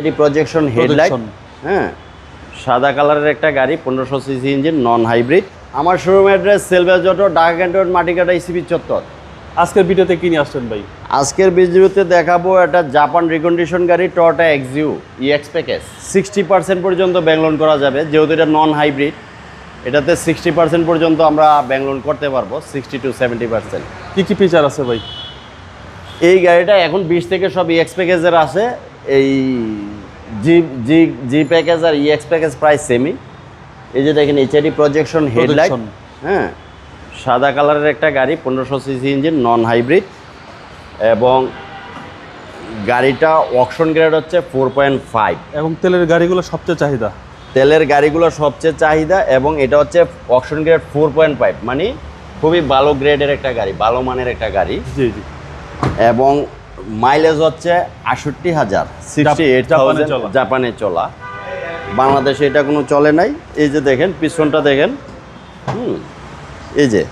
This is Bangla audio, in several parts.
এটি প্রজেকশন হেডলাইট। হ্যাঁ। সাদা কালারের একটা গাড়ি পনেরোশো সিসি ইঞ্জিন নন হাইব্রিড আমার showroom address salvage auto Dhaka Canton Matikata ECB চত্বর আজকের ভিডিওতে কি নিয়ে আসছেন ভাই? আজকের ভিডিওতে দেখাবো একটা জাপান রিকন্ডিশন গাড়ি Toyota Axio EX package sixty percent পর্যন্ত ব্যাংলোন করা যাবে যেহেতু এটা নন হাইব্রিড এটাতে সিক্সটি পার্সেন্ট পর্যন্ত আমরা ব্যাংলোন করতে পারব সিক্সটি টু সেভেন্টি পার্সেন্ট কি কি ফিচার আছে ভাই? এই গাড়িটা এখন বিশ থেকে সব ইএক্স প্যাকেজের আছে। এই জি জি জি প্যাকেজ আর ইএক্স প্যাকেজ প্রায় সেমই এই যে দেখেন এইচআইডি প্রজেকশন হেডলাইট হ্যাঁ। সাদা কালারের একটা গাড়ি পনেরোশো সিসি ইঞ্জিন নন হাইব্রিড এবং গাড়িটা অকশন গ্রেড হচ্ছে ফোর পয়েন্ট ফাইভ এবং তেলের গাড়িগুলো সবচেয়ে চাহিদা। তেলের গাড়িগুলো সবচেয়ে চাহিদা এবং এটা হচ্ছে auction grade four point five মানে খুবই ভালো গ্রেডের একটা গাড়ি ভালো মানের একটা গাড়ি। জি জি। এবং মাইলেজ হচ্ছে আষট্টি হাজার সিক্সটি এইট জাপানে চলা। বাংলাদেশে এটা কোনো চলে নাই। এই যে দেখেন পিছনটা দেখেন। হুম এই যে।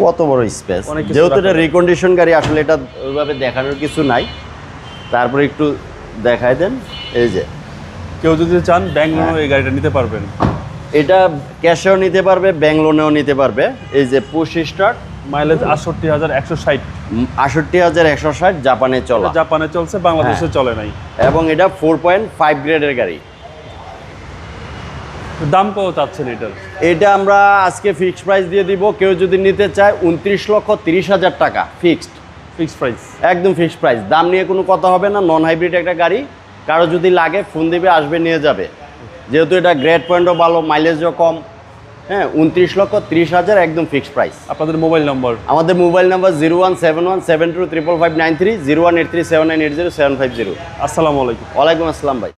কত বড় স্পেস যেহেতু এটা। রিকন্ডিশন গাড়ি আসলে এটা ওইভাবে দেখানোর কিছু নাই। তারপরে একটু দেখাই দেন। এই যে। কেউ যদি চান ব্যাঙ্গলোর এই গাড়িটা নিতে পারবেন। এটা ক্যাশেও নিতে পারবে ব্যাংক লোনেও নিতে পারবে। এই যে পুশ স্টার্ট মাইলেজ আটষট্টি হাজার একশো ষাট। আষট্টি হাজার একশো ষাট জাপানে চলা। জাপানে চলছে বাংলাদেশে হ্যাঁ। চলে নাই। এবং এটা ফোর পয়েন্ট ফাইভ গ্রেডের গাড়ি। দাম কত চাচ্ছেন এটার? এটা আমরা আজকে ফিক্সড প্রাইস দিয়ে দিব। কেউ যদি নিতে চায় উনত্রিশ লক্ষ তিরিশ হাজার টাকা ফিক্সড ফিক্সড প্রাইস একদম ফিক্সড প্রাইস দাম নিয়ে কোনো কথা হবে না নন হাইব্রিড একটা গাড়ি। কারও যদি লাগে ফোন দিবে আসবে নিয়ে যাবে। যেহেতু এটা গ্রেড পয়েন্টও ভালো মাইলেজও কম। হ্যাঁ উনত্রিশ লক্ষ তিরিশ হাজার একদম ফিক্সড প্রাইস আপনাদের মোবাইল নম্বর আমাদের mobile number zero one seven one seven two triple five nine three zero one eight three seven nine eight zero seven five zero. আসসালামু আলাইকুম। ওয়ালাইকুম আসসালাম ভাই।